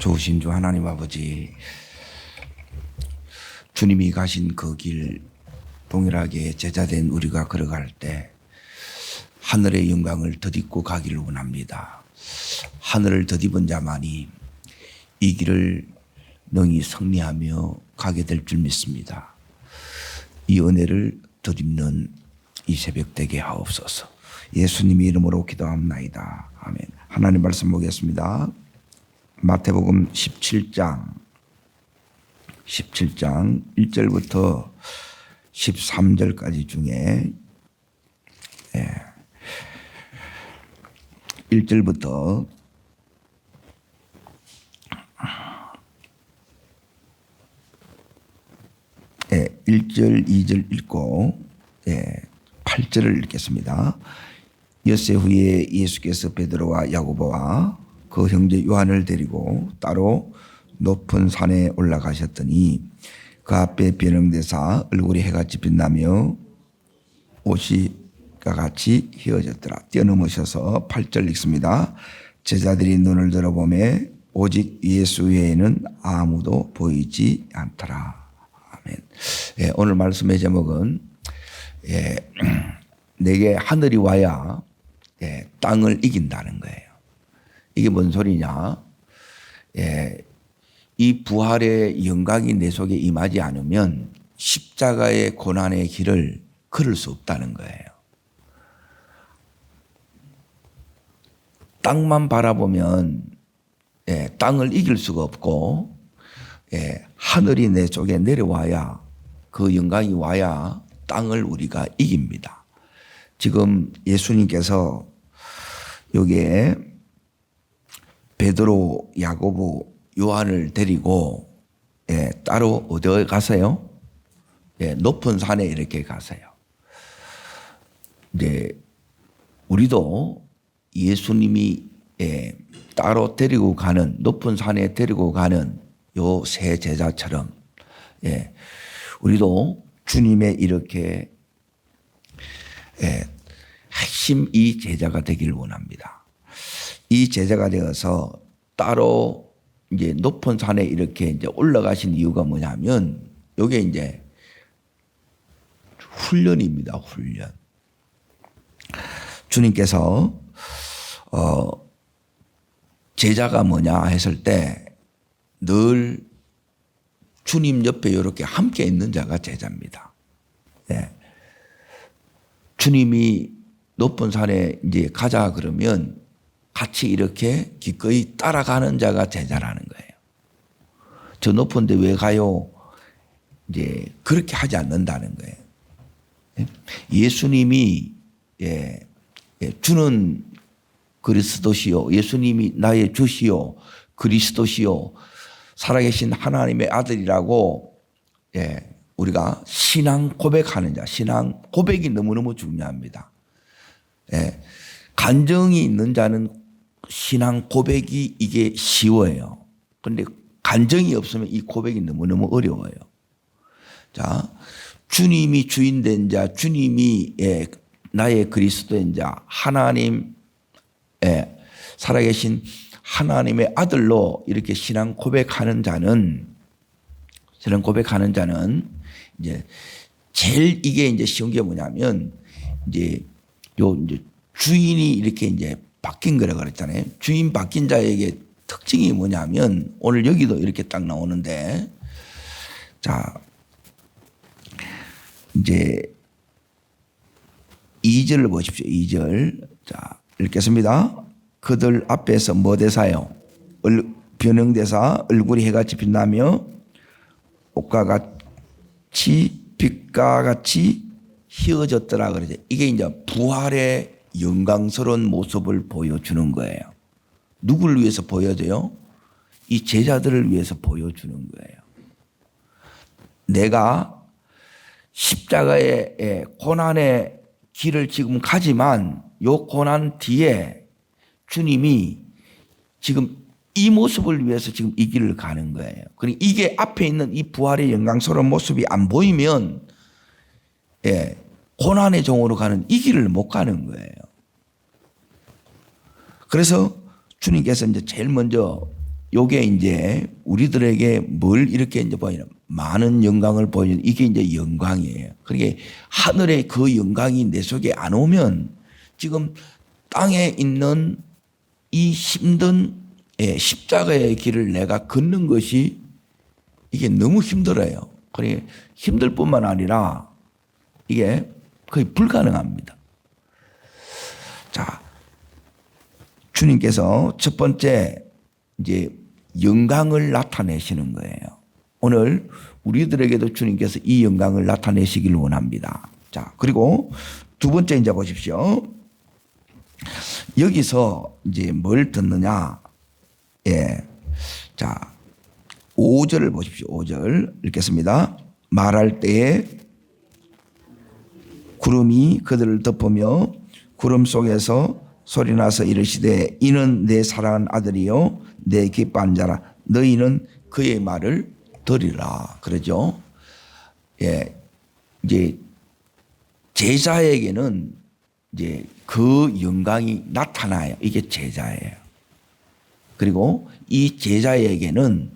좋으신 주 하나님 아버지 주님이 가신 그 길 동일하게 제자된 우리가 걸어갈 때 하늘의 영광을 덧입고 가기를 원합니다. 하늘을 덧입은 자만이 이 길을 능히 승리하며 가게 될 줄 믿습니다. 이 은혜를 덧입는 이 새벽 되게 하옵소서. 예수님의 이름으로 기도합나이다. 아멘. 하나님 말씀 보겠습니다. 마태복음 17장 17장 1절부터 13절까지 중에 예. 1절부터 예, 1절, 2절 읽고 예, 8절을 읽겠습니다. 엿새 후에 예수께서 베드로와 야고보와 그 형제 요한을 데리고 따로 높은 산에 올라가셨더니 그 앞에 변형대사 얼굴이 해같이 빛나며 옷이 같이 휘어졌더라. 뛰어넘으셔서 8절 읽습니다. 제자들이 눈을 들어보매 오직 예수 외에는 아무도 보이지 않더라. 아멘. 예, 오늘 말씀의 제목은 예, 내게 하늘이 와야 예, 땅을 이긴다는 거예요. 이게 뭔 소리냐? 예, 이 부활의 영광이 내 속에 임하지 않으면 십자가의 고난의 길을 걸을 수 없다는 거예요. 땅만 바라보면 예, 땅을 이길 수가 없고 예, 하늘이 내 쪽에 내려와야 그 영광이 와야 땅을 우리가 이깁니다. 지금 예수님께서 여기에 베드로, 야고보, 요한을 데리고 예, 따로 어디에 가세요? 예, 높은 산에 이렇게 가세요. 이제 우리도 예수님이 예, 따로 데리고 가는 높은 산에 데리고 가는 요 세 제자처럼 예, 우리도 주님의 이렇게 예, 핵심 이 제자가 되기를 원합니다. 이 제자가 되어서 따로 이제 높은 산에 이렇게 이제 올라가신 이유가 뭐냐면 요게 이제 훈련입니다. 훈련. 주님께서 어 제자가 뭐냐 했을 때 늘 주님 옆에 이렇게 함께 있는 자가 제자입니다. 예. 주님이 높은 산에 이제 가자 그러면 같이 이렇게 기꺼이 따라가는 자가 제자라는 거예요. 저 높은 데 왜 가요? 이제 그렇게 하지 않는다는 거예요. 예? 예수님이 예, 예, 주는 그리스도시요. 예수님이 나의 주시요. 그리스도시요. 살아계신 하나님의 아들이라고 예, 우리가 신앙 고백하는 자, 신앙 고백이 너무너무 중요합니다. 예, 간정이 있는 자는 신앙 고백이 이게 쉬워요. 그런데 간정이 없으면 이 고백이 너무너무 어려워요. 자, 주님이 주인 된 자, 주님이 예, 나의 그리스도인 자, 하나님, 예, 살아계신 하나님의 아들로 이렇게 신앙 고백하는 자는, 신앙 고백하는 자는 이제 제일 이게 이제 쉬운 게 뭐냐면 이제 요 이제 주인이 이렇게 이제 바뀐 거라 그랬잖아요. 주인 바뀐 자에게 특징이 뭐냐면 오늘 여기도 이렇게 딱 나오는데 자, 이제 2절을 보십시오. 2절. 자, 읽겠습니다. 그들 앞에서 뭐 대사요? 변형대사 얼굴이 해같이 빛나며 옷과 같이 빛과 같이 휘어졌더라 그러죠. 이게 이제 부활의 영광스러운 모습을 보여주는 거예요. 누구를 위해서 보여줘요? 이 제자들을 위해서 보여주는 거예요. 내가 십자가의 예, 고난의 길을 지금 가지만 요 고난 뒤에 주님이 지금 이 모습을 위해서 지금 이 길을 가는 거예요. 그리고 이게 앞에 있는 이 부활의 영광스러운 모습이 안 보이면 예, 고난의 종으로 가는 이 길을 못 가는 거예요. 그래서 주님께서 이제 제일 먼저 요게 이제 우리들에게 뭘 이렇게 이제 보이는 많은 영광을 보이는 이게 이제 영광이에요. 그러게 하늘의 그 영광이 내 속에 안 오면 지금 땅에 있는 이 힘든 예, 십자가의 길을 내가 걷는 것이 이게 너무 힘들어요. 그래 힘들 뿐만 아니라 이게 거의 불가능합니다. 자, 주님께서 첫 번째 이제 영광을 나타내시는 거예요. 오늘 우리들에게도 주님께서 이 영광을 나타내시길 원합니다. 자, 그리고 두 번째 이제 보십시오. 여기서 이제 뭘 듣느냐? 예. 자, 5절을 보십시오. 5절 읽겠습니다. 말할 때에 구름이 그들을 덮으며 구름 속에서 소리 나서 이르시되 이는 내 사랑하는 아들이요 내 기뻐한 자라 너희는 그의 말을 들으라 그러죠. 예. 이제 제자에게는 이제 그 영광이 나타나요. 이게 제자예요. 그리고 이 제자에게는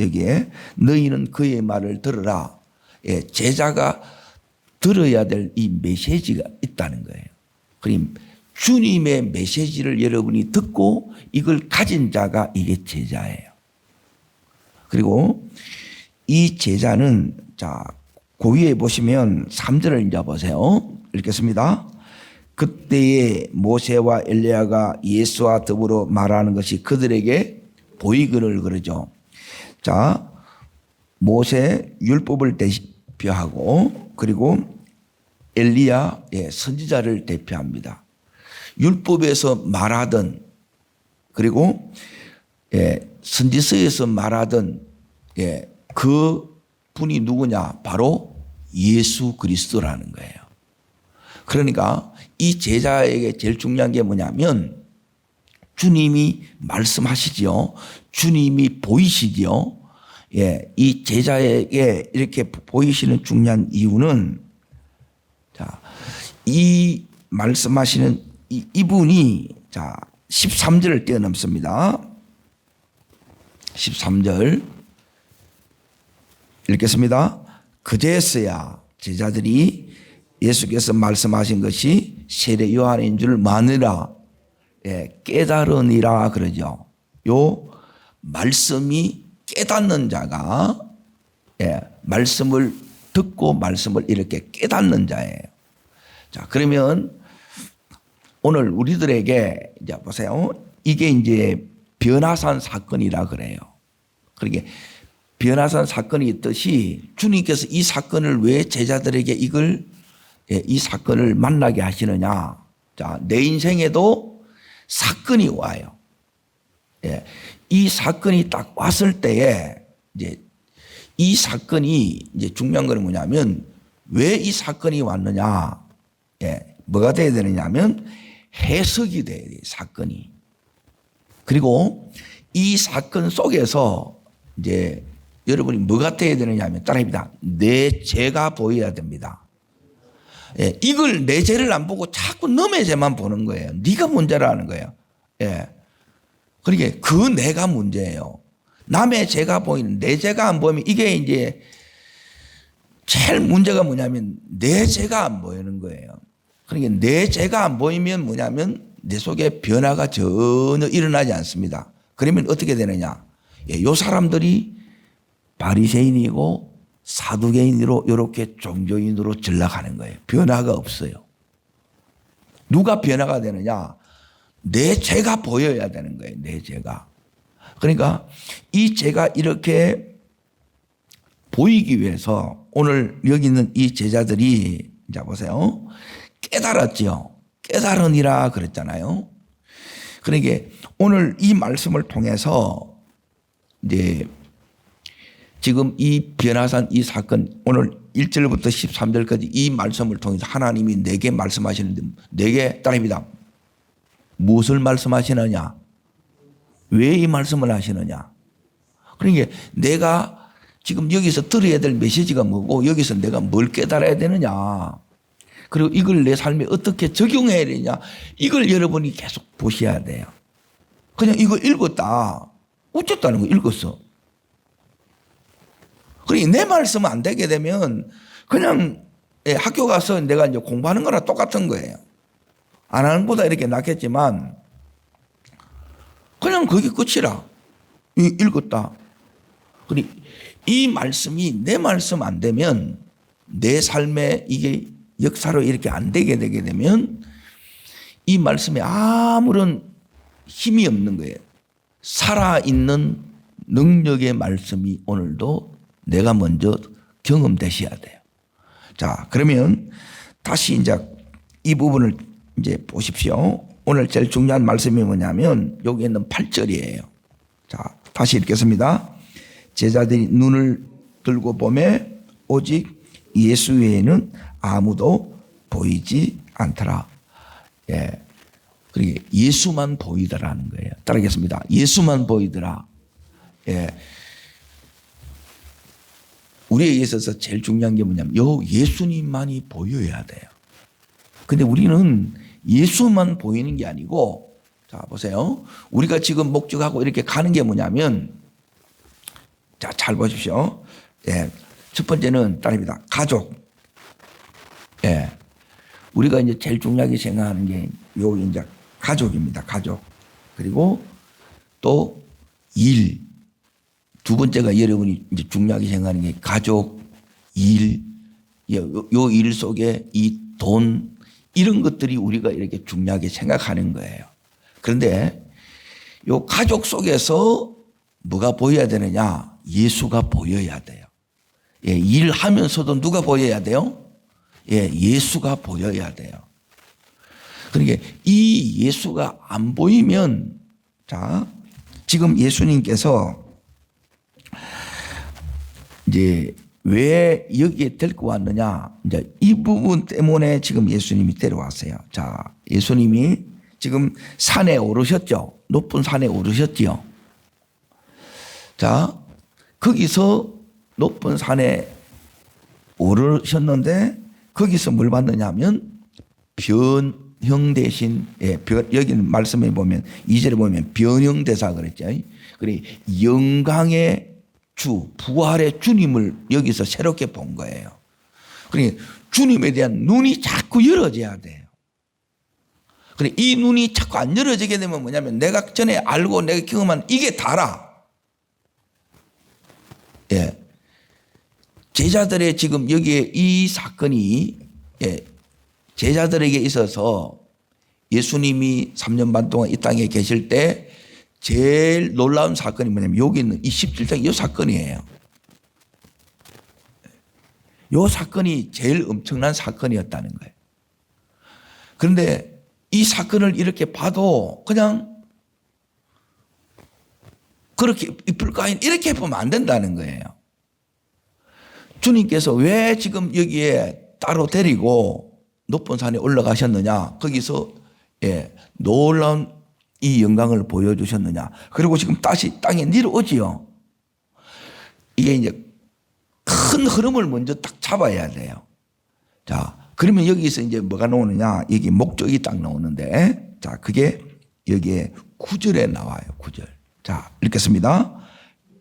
여기에 너희는 그의 말을 들으라. 예, 제자가 들어야 될 이 메시지가 있다는 거예요. 그럼 주님의 메시지를 여러분이 듣고 이걸 가진 자가 이게 제자예요. 그리고 이 제자는 자, 그 위에 보시면 3절을 이제 보세요. 읽겠습니다. 그때에 모세와 엘리야가 예수와 더불어 말하는 것이 그들에게 보이기를 그러죠. 자, 모세 율법을 대표하고 그리고 엘리야 예, 선지자를 대표합니다. 율법에서 말하던 그리고 예, 선지서에서 말하던 예, 그 분이 누구냐? 바로 예수 그리스도라는 거예요. 그러니까 이 제자에게 제일 중요한 게 뭐냐면 주님이 말씀하시지요. 주님이 보이시지요. 예, 이 제자에게 이렇게 보이시는 중요한 이유는 자, 이 말씀하시는 이, 이분이 자, 13절을 뛰어넘습니다. 13절 읽겠습니다. 그제서야 제자들이 예수께서 말씀하신 것이 세례 요한인 줄 마느라 예, 깨달으니라 그러죠. 요 말씀이 깨닫는 자가 예, 말씀을 듣고 말씀을 이렇게 깨닫는 자예요. 자, 그러면 오늘 우리들에게 이제 보세요. 이게 이제 변화산 사건이라 그래요. 그러게 변화산 사건이 있듯이 주님께서 이 사건을 왜 제자들에게 이걸 예, 이 사건을 만나게 하시느냐. 자, 내 인생에도 사건이 와요. 예, 이 사건이 딱 왔을 때에 이제 이 사건이 이제 중요한 건 뭐냐면 왜 이 사건이 왔느냐. 예, 뭐가 돼야 되느냐면 해석이 돼야 돼 사건이. 그리고 이 사건 속에서 이제 여러분이 뭐가 돼야 되느냐 하면 따라합니다. 내 죄가 보여야 됩니다. 예, 이걸 내 죄를 안 보고 자꾸 너의 죄만 보는 거예요. 네가 문제라는 거예요. 예. 그러게 그 내가 문제예요. 남의 죄가 보이는 내 죄가 안 보이면 이게 이제 제일 문제가 뭐냐면 내 죄가 안 보이는 거예요. 그러니까 내 죄가 안 보이면 뭐냐면 내 속에 변화가 전혀 일어나지 않습니다. 그러면 어떻게 되느냐? 예, 요 사람들이 바리새인이고 사두개인으로 이렇게 종교인으로 전락하는 거예요. 변화가 없어요. 누가 변화가 되느냐? 내 죄가 보여야 되는 거예요. 내 죄가. 그러니까 이 죄가 이렇게 보이기 위해서 오늘 여기 있는 이 제자들이 자 보세요. 깨달았지요. 깨달으니라 그랬잖아요. 그러니까 오늘 이 말씀을 통해서 이제 지금 이 변화산 이 사건 오늘 1절부터 13절까지 이 말씀을 통해서 하나님이 내게 말씀하시는데 내게 따릅니다. 무엇을 말씀하시느냐? 왜 이 말씀을 하시느냐? 그러니까 내가 지금 여기서 들어야 될 메시지가 뭐고 여기서 내가 뭘 깨달아야 되느냐? 그리고 이걸 내 삶에 어떻게 적용해야 되냐? 이걸 여러분이 계속 보셔야 돼요. 그냥 이거 읽었다. 어쨌다는 거 읽었어. 그러니 내 말씀 안 되게 되면 그냥 예, 학교 가서 내가 이제 공부하는 거랑 똑같은 거예요. 안 하는 보다 이렇게 낫겠지만 그냥 그게 끝이라. 이- 읽었다. 그리 이 말씀이 내 말씀 안 되면 내 삶에 이게 역사로 이렇게 안 되게 되게 되면 이 말씀에 아무런 힘이 없는 거예요. 살아있는 능력의 말씀이 오늘도 내가 먼저 경험되셔야 돼요. 자, 그러면 다시 이제 이 부분을 이제 보십시오. 오늘 제일 중요한 말씀이 뭐냐면 여기 있는 8절이에요. 자, 다시 읽겠습니다. 제자들이 눈을 들고 보매 오직 예수 외에는 아무도 보이지 않더라. 예. 그러게 예수만 보이더라는 거예요. 따르겠습니다. 예수만 보이더라. 예. 우리에게 있어서 제일 중요한 게 뭐냐면 요 예수님만이 보여야 돼요. 근데 우리는 예수만 보이는 게 아니고 자 보세요. 우리가 지금 목적하고 이렇게 가는 게 뭐냐면 자 잘 보십시오. 예. 첫 번째는 딸입니다. 가족. 예. 우리가 이제 제일 중요하게 생각하는 게 요 이제 가족입니다. 가족. 그리고 또 일. 두 번째가 여러분이 이제 중요하게 생각하는 게 가족, 일, 요 일 속에 이 돈, 이런 것들이 우리가 이렇게 중요하게 생각하는 거예요. 그런데 요 가족 속에서 뭐가 보여야 되느냐? 예수가 보여야 돼요. 예, 일하면서도 누가 보여야 돼요? 예, 예수가 보여야 돼요. 그러니까 이 예수가 안 보이면 자, 지금 예수님께서 이제 왜 여기에 데리고 왔느냐? 이제 이 부분 때문에 지금 예수님이 데려왔어요. 자, 예수님이 지금 산에 오르셨죠. 높은 산에 오르셨지요. 자, 거기서 높은 산에 오르셨는데 거기서 뭘 받느냐 하면 변형 대신 예, 변, 여기는 말씀에 보면 이절에 보면 변형 대사 그랬죠. 그래 영광의 주 부활의 주님을 여기서 새롭게 본 거예요. 그러니 주님에 대한 눈이 자꾸 열어져야 돼요. 그래 이 눈이 자꾸 안 열어지게 되면 뭐냐면 내가 전에 알고 내가 경험한 이게 다라. 예. 제자들의 지금 여기에 이 사건이 예, 제자들에게 있어서 예수님이 3년 반 동안 이 땅에 계실 때 제일 놀라운 사건이 뭐냐면 여기 있는 이 17장 이 사건이에요. 이 사건이 제일 엄청난 사건이었다는 거예요. 그런데 이 사건을 이렇게 봐도 그냥 그렇게 이쁠까인 이렇게 보면 안 된다는 거예요. 주님께서 왜 지금 여기에 따로 데리고 높은 산에 올라가셨느냐? 거기서 예, 놀라운 이 영광을 보여주셨느냐? 그리고 지금 다시 땅에 내려오지요. 이게 이제 큰 흐름을 먼저 딱 잡아야 돼요. 자, 그러면 여기서 이제 뭐가 나오느냐? 여기 목적이 딱 나오는데, 자, 그게 여기에 구절에 나와요. 구절. 자, 읽겠습니다.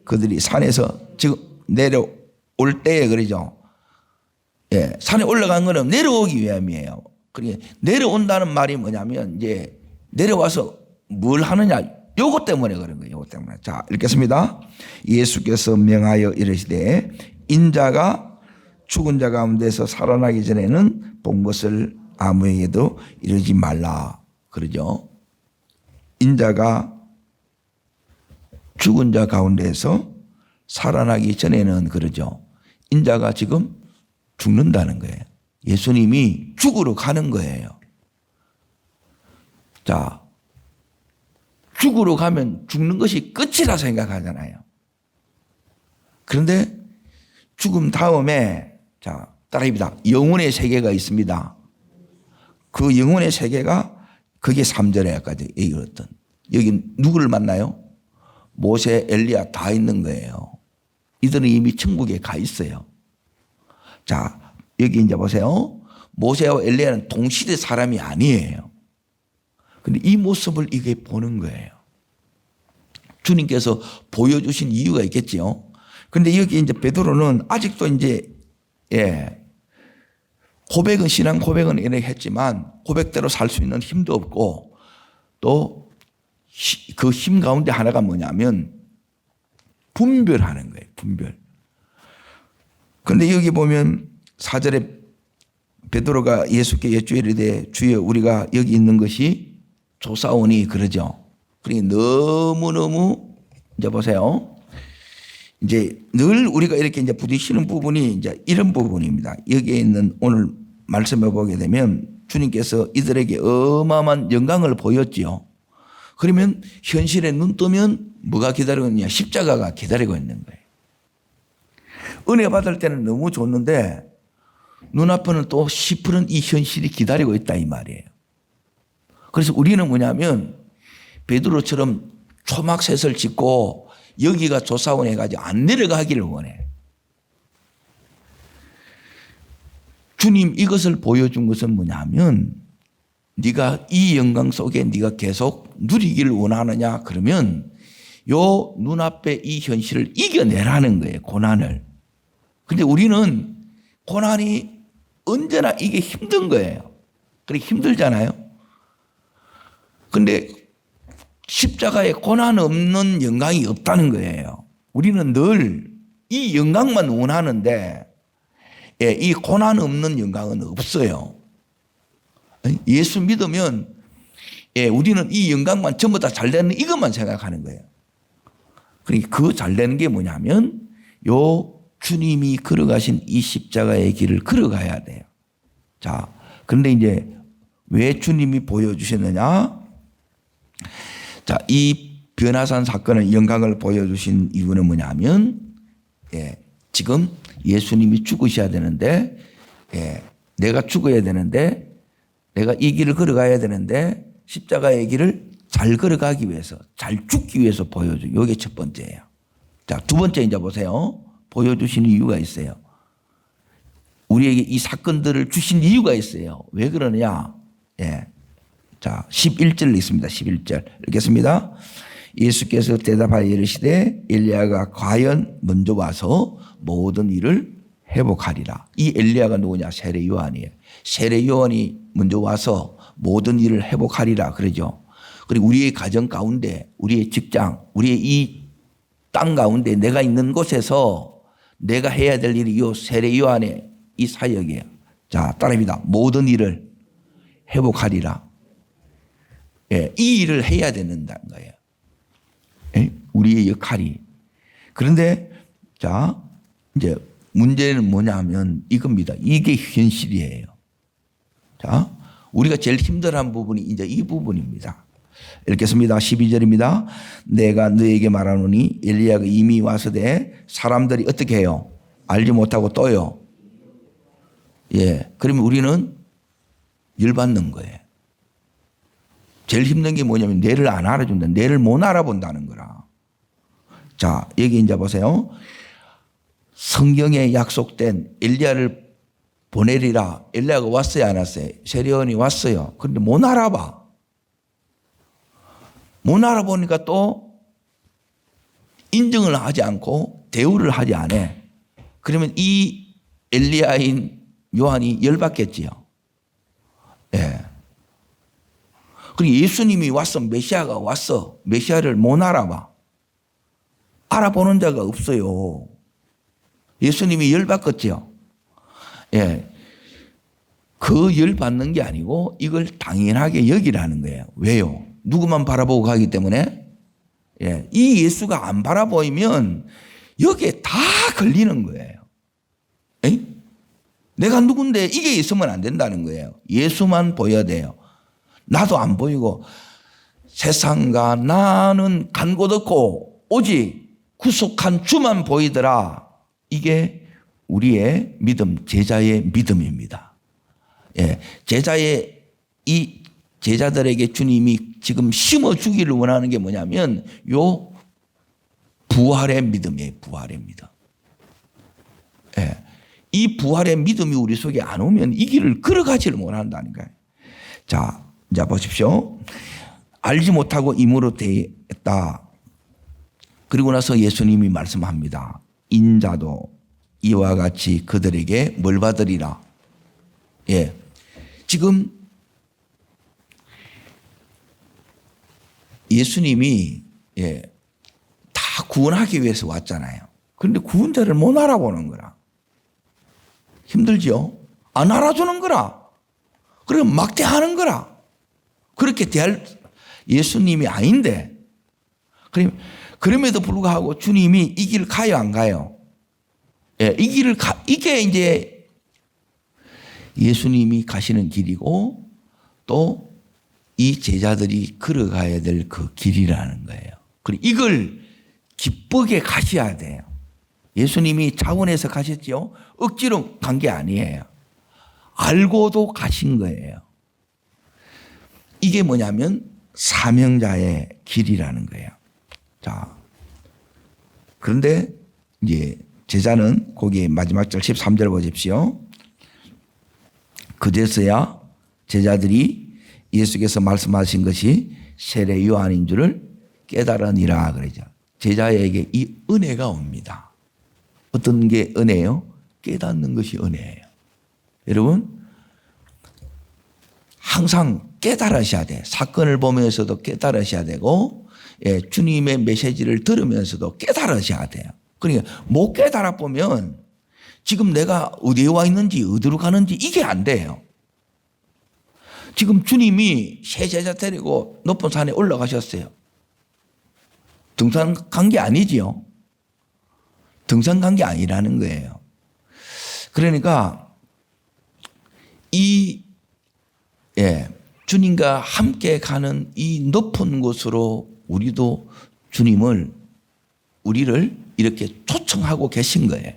그들이 산에서 지금 내려올 때에 그러죠. 예, 산에 올라간 거는 내려오기 위함이에요. 그러니까 내려온다는 말이 뭐냐면 이제 내려와서 뭘 하느냐 요것 때문에 그런 거예요. 요것 때문에. 자, 읽겠습니다. 예수께서 명하여 이르시되 인자가 죽은 자 가운데서 살아나기 전에는 본 것을 아무에게도 이르지 말라. 그러죠. 인자가 죽은 자 가운데서 살아나기 전에는 그러죠. 인자가 지금 죽는다는 거예요. 예수님이 죽으러 가는 거예요. 자, 죽으러 가면 죽는 것이 끝이라 생각하잖아요. 그런데 죽음 다음에 자, 따라입니다. 영혼의 세계가 있습니다. 그 영혼의 세계가 그게 3절에 아까 얘기했던 여기 누구를 만나요? 모세, 엘리야 다 있는 거예요. 이들은 이미 천국에 가 있어요. 자, 여기 이제 보세요. 모세와 엘리야는 동시대 사람이 아니에요. 근데 이 모습을 이게 보는 거예요. 주님께서 보여주신 이유가 있겠지요. 근데 여기 이제 베드로는 아직도 이제 예 고백은 신앙 고백은 이렇게 했지만 고백대로 살 수 있는 힘도 없고 또 그 힘 가운데 하나가 뭐냐면 분별하는 거예요. 분별. 근데 여기 보면 사절에 베드로가 예수께 여쭈이르되 주여 우리가 여기 있는 것이 조사오니 그러죠. 그러니 너무너무 이제 보세요. 이제 늘 우리가 이렇게 이제 부딪히는 부분이 이제 이런 부분입니다. 여기에 있는 오늘 말씀해 보게 되면 주님께서 이들에게 어마어마한 영광을 보였지요. 그러면 현실에 눈 뜨면 뭐가 기다리고 있느냐? 십자가가 기다리고 있는 거예요. 은혜 받을 때는 너무 좋는데 눈앞에는 또 시푸른 이 현실이 기다리고 있다 이 말이에요. 그래서 우리는 뭐냐면 베드로처럼 초막셋을 짓고 여기가 조사원 해가지고 안 내려가기를 원해. 주님 이것을 보여준 것은 뭐냐면 네가 이 영광 속에 네가 계속 누리기를 원하느냐 그러면 요 눈앞에 이 현실을 이겨내라는 거예요 고난을. 근데 우리는 고난이 언제나 이게 힘든 거예요. 그래 힘들잖아요. 근데 십자가에 고난 없는 영광이 없다는 거예요. 우리는 늘 이 영광만 원하는데 예, 이 고난 없는 영광은 없어요. 예수 믿으면 예, 우리는 이 영광만 전부 다 잘 되는 이것만 생각하는 거예요. 그러니까 그잘 되는 게 뭐냐면 요 주님이 걸어가신 이 십자가의 길을 걸어가야 돼요. 자, 그런데 이제 왜 주님이 보여주셨느냐? 자, 이 변화산 사건의 영광을 보여주신 이유는 뭐냐면, 예, 지금 예수님이 죽으셔야 되는데, 예, 내가 죽어야 되는데, 내가 이 길을 걸어가야 되는데, 십자가의 길을 잘 걸어가기 위해서, 잘 죽기 위해서 보여줘. 요게 첫 번째예요. 자, 두 번째 이제 보세요. 보여주시는 이유가 있어요. 우리에게 이 사건들을 주신 이유가 있어요. 왜 그러느냐? 예. 자, 11절 있습니다. 11절. 읽겠습니다. 예수께서 대답하여 이르시되 엘리야가 과연 먼저 와서 모든 일을 회복하리라. 이 엘리야가 누구냐? 세례 요한이에요. 세례 요한이 먼저 와서 모든 일을 회복하리라 그러죠. 그리고 우리의 가정 가운데, 우리의 직장, 우리의 이 땅 가운데 내가 있는 곳에서 내가 해야 될 일이 이 세례 요한의 이 사역이에요. 자, 따라합니다. 모든 일을 회복하리라. 예, 이 일을 해야 된다는 거예요. 예? 우리의 역할이. 그런데 자, 이제 문제는 뭐냐면 이겁니다. 이게 현실이에요. 자, 우리가 제일 힘들어한 부분이 이제 이 부분입니다. 읽겠습니다. 12절입니다. 내가 너에게 말하노니 엘리야가 이미 와서되 사람들이 어떻게 해요? 알지 못하고 또요. 예. 그러면 우리는 열받는 거예요. 제일 힘든 게 뭐냐면 뇌를 안 알아준다. 뇌를 못 알아본다는 거라. 자, 여기 이제 보세요. 성경에 약속된 엘리야를 보내리라. 엘리야가 왔어요, 안 왔어요? 세리온이 왔어요. 그런데 못 알아봐. 못 알아보니까 또 인정을 하지 않고 대우를 하지 않아. 그러면 이 엘리야인 요한이 열받겠지요. 예. 그리고 예수님이 왔어. 메시아가 왔어. 메시아를 못 알아봐. 알아보는 자가 없어요. 예수님이 열받겠죠. 예. 그 열받는 게 아니고 이걸 당연하게 여기라는 거예요. 왜요? 누구만 바라보고 가기 때문에 예. 이 예수가 안 바라보이면 여기에 다 걸리는 거예요. 에? 내가 누군데 이게 있으면 안 된다는 거예요. 예수만 보여야 돼요. 나도 안 보이고 세상과 나는 간 곳 없고 오직 구속한 주만 보이더라. 이게 우리의 믿음, 제자의 믿음입니다. 예, 제자의 이 제자들에게 주님이 지금 심어 주기를 원하는 게 뭐냐면 요 부활의 믿음이에요. 부활의 믿음. 예. 이 부활의 믿음이 우리 속에 안 오면 이 길을 걸어가지를 못한다는 거예요. 자, 자 보십시오. 알지 못하고 임으로 되었다. 그리고 나서 예수님이 말씀합니다. 인자도 이와 같이 그들에게 뭘 받으리라. 예. 지금 예수님이 예, 다 구원하기 위해서 왔잖아요. 그런데 구원자를 못 알아보는 거라. 힘들죠? 안 알아주는 거라. 그리고 막대하는 거라. 그렇게 대할 예수님이 아닌데. 그럼 그럼에도 불구하고 주님이 이 길 가요, 안 가요? 예, 이 길을 가, 이게 이제 예수님이 가시는 길이고 또 이 제자들이 걸어가야 될 그 길이라는 거예요. 그리고 이걸 기쁘게 가셔야 돼요. 예수님이 자원해서 가셨죠? 억지로 간 게 아니에요. 알고도 가신 거예요. 이게 뭐냐면 사명자의 길이라는 거예요. 자. 그런데 이제 제자는 거기 마지막 절 13절 보십시오. 그제서야 제자들이 예수께서 말씀하신 것이 세례 요한인 줄을 깨달으니라 그러죠. 제자에게 이 은혜가 옵니다. 어떤 게 은혜예요? 깨닫는 것이 은혜예요. 여러분 항상 깨달으셔야 돼. 사건을 보면서도 깨달으셔야 되고 예, 주님의 메시지를 들으면서도 깨달으셔야 돼요. 그러니까 못 깨달아 보면 지금 내가 어디에 와 있는지 어디로 가는지 이게 안 돼요. 지금 주님이 새 제자 데리고 높은 산에 올라가셨어요. 등산 간 게 아니지요. 등산 간 게 아니라는 거예요. 그러니까 이 예, 주님과 함께 가는 이 높은 곳으로 우리도 주님을 우리를 이렇게 초청하고 계신 거예요.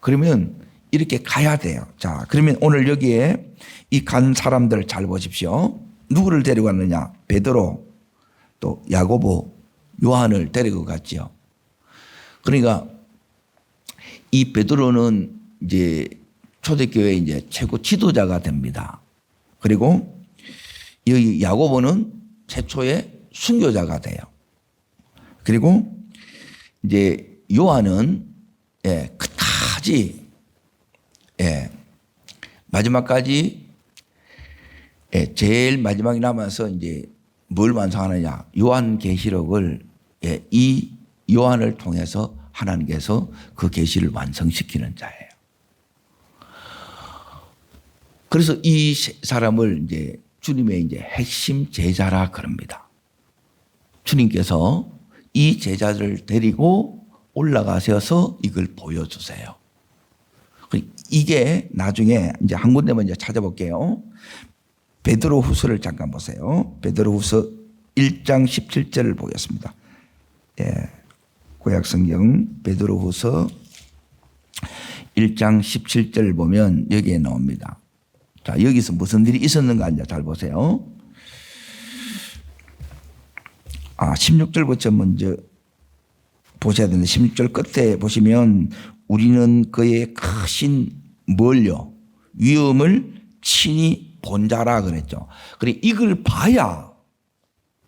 그러면 이렇게 가야 돼요. 자, 그러면 오늘 여기에 이 간 사람들 잘 보십시오. 누구를 데리고 갔느냐? 베드로, 또 야고보, 요한을 데리고 갔죠. 그러니까 이 베드로는 이제 초대교회 이제 최고 지도자가 됩니다. 그리고 여기 야고보는 최초의 순교자가 돼요. 그리고 이제 요한은 예, 끝까지 예, 마지막까지 예, 제일 마지막에 남아서 이제 뭘 완성하느냐? 요한 계시록을 예, 이 요한을 통해서 하나님께서 그 계시를 완성시키는 자예요. 그래서 이 사람을 이제 주님의 이제 핵심 제자라 그럽니다. 주님께서 이 제자들을 데리고 올라가셔서 이걸 보여주세요. 이게 나중에 이제 한 군데만 이제 찾아볼게요. 베드로 후서를 잠깐 보세요. 베드로 후서 1장 17절을 보겠습니다. 예. 구약 성경 베드로 후서 1장 17절 보면 여기에 나옵니다. 자, 여기서 무슨 일이 있었는가 이제 잘 보세요. 아, 16절부터 먼저 보셔야 되는데 16절 끝에 보시면 우리는 그의 크신 뭘요? 위험을 친히 본 자라 그랬죠. 그래 이걸 봐야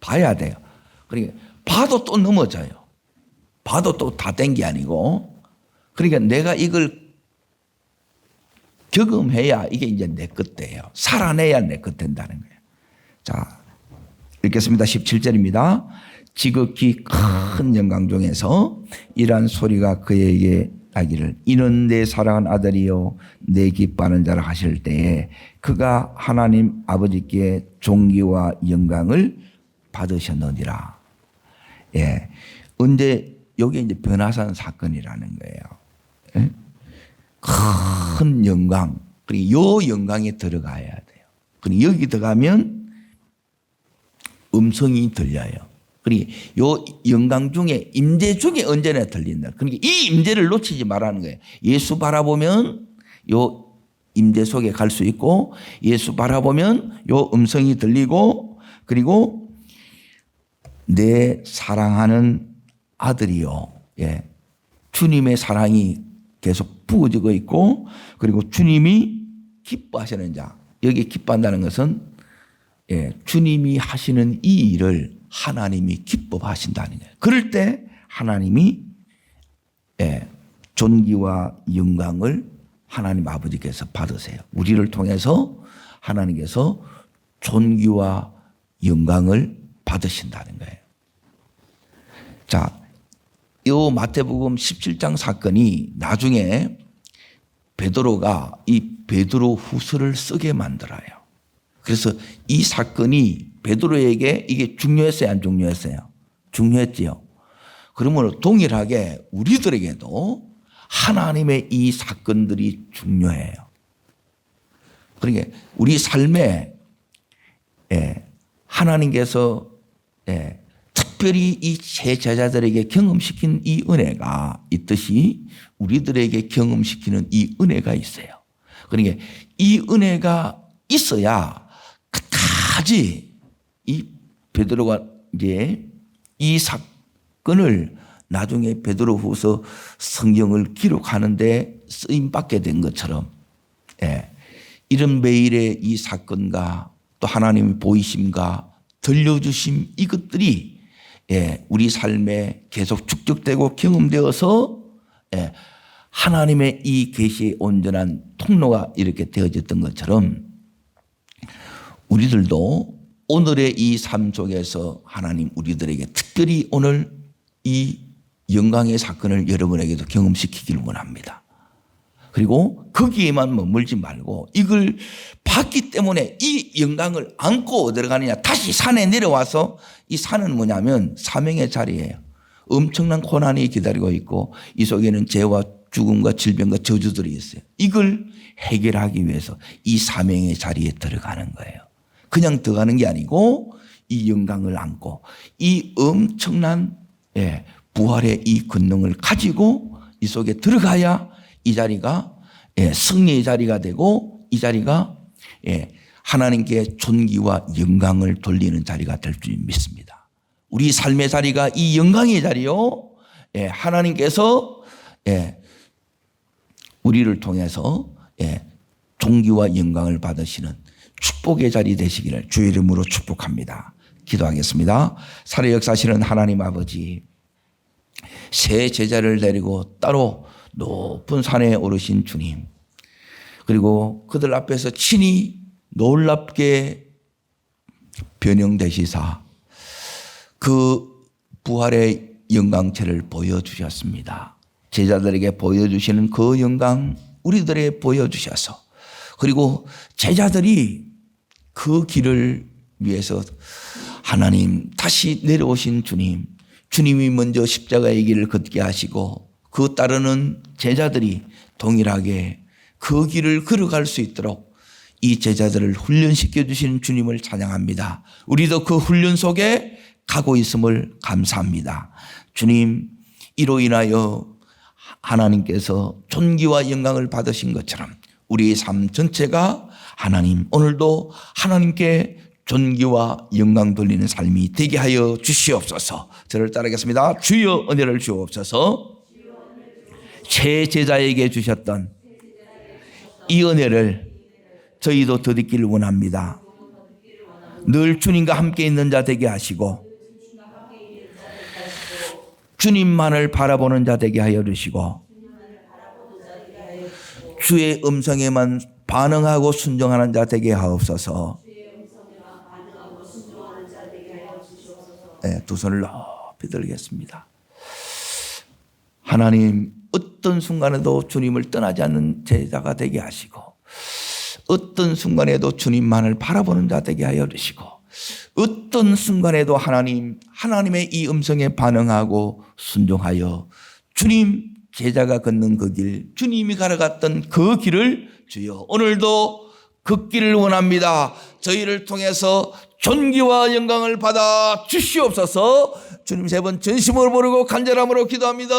봐야 돼요. 그러니까 봐도 또 넘어져요. 봐도 또 다 된 게 아니고 그러니까 내가 이걸 경험해야 이게 이제 내 것 돼요. 살아내야 내 것 된다는 거예요. 자, 읽겠습니다. 17절입니다. 지극히 큰 영광 중에서 이러한 소리가 그에게 나기를 이는 내 사랑한 아들이요 내 기뻐하는 자라 하실 때에 그가 하나님 아버지께 존귀와 영광을 받으셨느니라. 예. 언제 여기 이제 변화산 사건이라는 거예요. 예? 큰 영광. 그리고 요 영광에 들어가야 돼요. 그리고 여기 들어가면 음성이 들려요. 그리고 요 영광 중에 임재 중에 언제나 들린다. 그러니까 이 임재를 놓치지 말라는 거예요. 예수 바라보면 요 임재 속에 갈 수 있고 예수 바라보면 요 음성이 들리고 그리고 내 사랑하는 아들이요. 예. 주님의 사랑이 계속 부어지고 있고 그리고 주님이 기뻐하시는 자. 여기 기뻐한다는 것은 예, 주님이 하시는 이 일을 하나님이 기뻐하신다는 거예요. 그럴 때 하나님이 예, 존귀와 영광을 하나님 아버지께서 받으세요. 우리를 통해서 하나님께서 존귀와 영광을 받으신다는 거예요. 자, 요 마태복음 17장 사건이 나중에 베드로가 이 베드로 후서를 쓰게 만들어요. 그래서 이 사건이 베드로에게 이게 중요했어요, 안 중요했어요? 중요했지요. 그러므로 동일하게 우리들에게도 하나님의 이 사건들이 중요해요. 그러니까 우리 삶에 예, 하나님께서 예, 특별히 이새 제자들에게 경험시킨 이 은혜가 있듯이 우리들에게 경험시키는 이 은혜가 있어요. 그러니까 이 은혜가 있어야 끝까지 이 베드로가 이제 이 사건을 나중에 베드로후서 성경을 기록하는데 쓰임 받게 된 것처럼 예, 이런 매일의 이 사건과 또 하나님의 보이심과 들려주심 이것들이 예, 우리 삶에 계속 축적되고 경험되어서 예, 하나님의 이 계시의 온전한 통로가 이렇게 되어졌던 것처럼 우리들도 오늘의 이 삶 속에서 하나님 우리들에게 특별히 오늘 이 영광의 사건을 여러분에게도 경험시키기를 원합니다. 그리고 거기에만 머물지 말고 이걸 봤기 때문에 이 영광을 안고 어디로 가느냐 다시 산에 내려와서 이 산은 뭐냐면 사명의 자리예요. 엄청난 고난이 기다리고 있고 이 속에는 죄와 죽음과 질병과 저주들이 있어요. 이걸 해결하기 위해서 이 사명의 자리에 들어가는 거예요. 그냥 들어가는 게 아니고 이 영광을 안고 이 엄청난 예, 부활의 이 권능을 가지고 이 속에 들어가야 이 자리가 예, 승리의 자리가 되고 이 자리가 예, 하나님께 존귀와 영광을 돌리는 자리가 될 줄 믿습니다. 우리 삶의 자리가 이 영광의 자리요. 예, 하나님께서 예, 우리를 통해서 예, 존귀와 영광을 받으시는 축복의 자리 되시기를 주의 이름으로 축복합니다. 기도하겠습니다. 살의 역사시는 하나님 아버지 새 제자를 데리고 따로 높은 산에 오르신 주님 그리고 그들 앞에서 친히 놀랍게 변형되시사 그 부활의 영광체를 보여주셨습니다. 제자들에게 보여주시는 그 영광 우리들에게 보여주셔서 그리고 제자들이 그 길을 위해서 하나님 다시 내려오신 주님 주님이 먼저 십자가의 길을 걷게 하시고 그 따르는 제자들이 동일하게 그 길을 걸어갈 수 있도록 이 제자들을 훈련시켜 주시는 주님을 찬양합니다. 우리도 그 훈련 속에 가고 있음을 감사합니다. 주님, 이로 인하여 하나님께서 존귀와 영광을 받으신 것처럼 우리의 삶 전체가 하나님 오늘도 하나님께 존귀와 영광 돌리는 삶이 되게 하여 주시옵소서. 저를 따르겠습니다. 주여 은혜를 주옵소서. 제 제자에게 주셨던 이 은혜를 저희도 더디기를 원합니다. 늘 주님과 함께 있는 자 되게 하시고 주님만을 바라보는 자 되게 하여 주시고 주의 음성에만 반응하고 순종하는 자 되게 하옵소서. 네, 두 손을 높이 들겠습니다. 하나님 어떤 순간에도 주님을 떠나지 않는 제자가 되게 하시고 어떤 순간에도 주님만을 바라보는 자 되게 하여 주시고 어떤 순간에도 하나님 하나님의 이 음성에 반응하고 순종하여 주님 제자가 걷는 그 길, 주님이 걸어갔던 그 길을 주여 오늘도 걷기를 원합니다. 저희를 통해서 존귀와 영광을 받아 주시옵소서. 주님 세 번 전심으로 부르고 간절함으로 기도합니다.